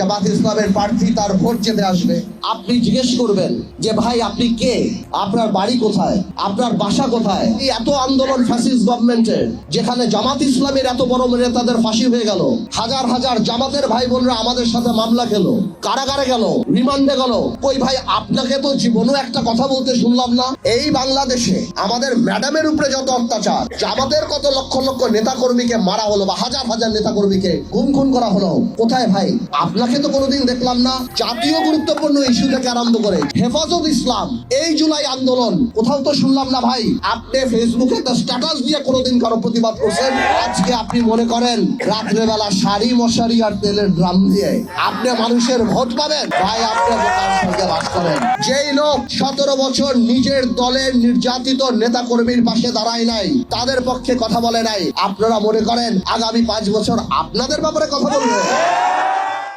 জামাত ইসলামের প্রার্থী তার ভোট যেতে আসবে। আপনি জিজ্ঞেস করবেন যে, ভাই, আপনি কে? আপনার বাড়ি কোথায়? আপনার বাসা কোথায়? এত আন্দোলন ফ্যাসিস্ট গভর্নমেন্টের যেখানে জামাত ইসলামের এত বড় নেতাদের ফাঁসি হয়ে গেল। হাজার হাজার জামাতের ভাই বোনরা আমাদের সাথে মামলা খেলো, কারাগারে গেল, রিমান্ডে গেল। কই ভাই, আপনাকে তো জীবনও একটা কথা বলতে শুনলাম না। এই বাংলাদেশে আমাদের ম্যাডামের উপরে যত অত্যাচার, জামাতের কত লক্ষ লক্ষ নেতা কর্মীকে মারা হলো বা হাজার হাজার নেতা কর্মীকে গুম খুন করা হলো। কোথায় ভাই? আপনাকে তো কোনোদিন দেখলাম না। জাতীয় গুরুত্বপূর্ণ ইস্যু থেকে আরম্ভ করে হেফাজত ইসলাম, এই জুলাই আন্দোলন। কোথাও তো শুনলাম না ভাই, আপনি ফেসবুকে একটা স্ট্যাটাস দিয়ে কোনোদিন কারও প্রতিবাদ করছেন? আজকে আপনি মনে করেন, রাত্রেবেলা শাড়ি মশারি আর তেলের ড্রাম দিয়ে আপনি মানুষের ভোট পাবেন? ভাই, আপনি বোকার সঙ্গে বাস করেন। যেই লোক সতেরো বছর নিজের দলের নির্যাতিত নেতা কর্মীর পাশে দাঁড়ায় নাই, তাদের পক্ষে কথা বলে নাই, আপনারা মনে করেন আগামী পাঁচ বছর আপনাদের ব্যাপারে কথা বলবে?